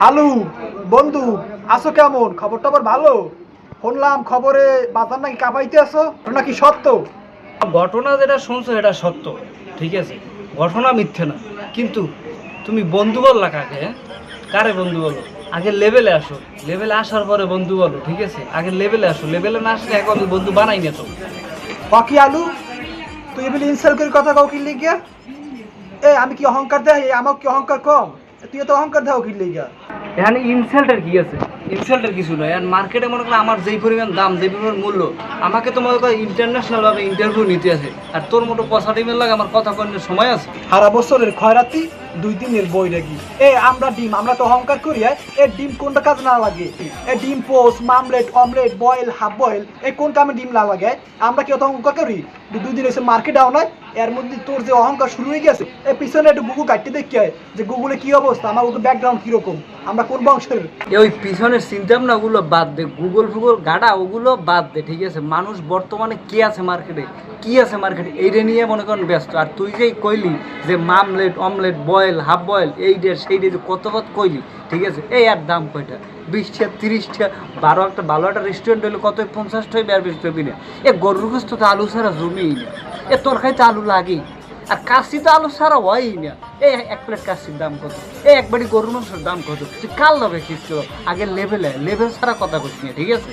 আলু বন্ধু আছো কেমন? খবর টবর ভালো? শুনলাম খবরে বাজার নাকি কাঁপাইতে আছো? নাকি সত্য? ঘটনা যেটা শুনছো এটা সত্য ঠিক আছে? ঘটনা মিথ্যে না। কিন্তু তুমি বন্ধু বললা কাকে হ্যাঁ? কারে বন্ধু বলো? আগে লেভেলে আসো। লেভেলে আসার পরে বন্ধু বলো ঠিক আছে? আগে লেভেলে আসো। লেভেলে না আসলে এখন বন্ধু বানাই না তো। বাকি আলু? তুই এগুলি ইনসাল করে কথা কাউ কিনলে গিয়া এ আমি কি অহংকার দেয় আমার কি অহংকার কম? তুই তো অহংকার দাও কিনলে গিয়া এখানে ইনসাল্টের কি আছে? ইনসাল্টের কিছু নয় আর মার্কেটে মনে করো আমার যেই পরিমাণ দাম যেই পরিমাণ মূল্য আমাকে তো মনে করো ইন্টারন্যাশনাল ভাবে ইন্টারভিউ নিতে আছে। আর তোর মতো পয়সা টিমের লাগে আমার কথা কনের সময় আছে? সারা বছরের খয়রাতি দুই দিনের বই নাকি? এ আমরা ডিম আমরা তো অহংকার করি হ্যাঁ? এ ডিম কোনটা কাজ না লাগে? এ ডিম poach omelette omelette boil half boil এই কোন কামে ডিম না লাগে? আমরা কি অত অহংকার করি? দুই দিন এসে মার্কেট ডাউন হয় এর মধ্যে তোর যে অহংকার শুরু হয়ে গেছে এই পিছনে একটু গুগল কাটতে দেখি হয় যে গুগলে কি অবস্থা আমার ওকে ব্যাকগ্রাউন্ড কীরকম? আমরা কোন বংশের? এ ওই পিছনের চিন্তা ভাবনা ওগুলো বাদ দে গুগল ফুগল গাড়া, ওগুলো বাদ দে, ঠিক আছে? মানুষ বর্তমানে কি আছে মার্কেটে কি আছে মার্কেটে এইটা নিয়ে মনে করেন ব্যস্ত। আর তুই যেই কইলি যে omelette, omelette, boil, half boil এই ডে সেই ডে কত কত কইলি, ঠিক আছে? এই আর দাম কয়টা? বিশটা, তিরিশটা, বারো একটা ভালো একটা রেস্টুরেন্ট হইলে কত পঞ্চাশ টাকা আর বেশি না। এ গরুর গোস্ত তো আলু ছাড়া জমেই না। এ তোর খাইতে আলু লাগেই। আর কাশি তো আলু সারা হয়ই না। এই এক প্লেট কাশির দাম কত? এই এক বাড়ি গরুর মাংসের দাম কত? তুই কাল লবে কিছু আগে লেভেলে লেভেল সারা কথা কইস না, ঠিক আছে?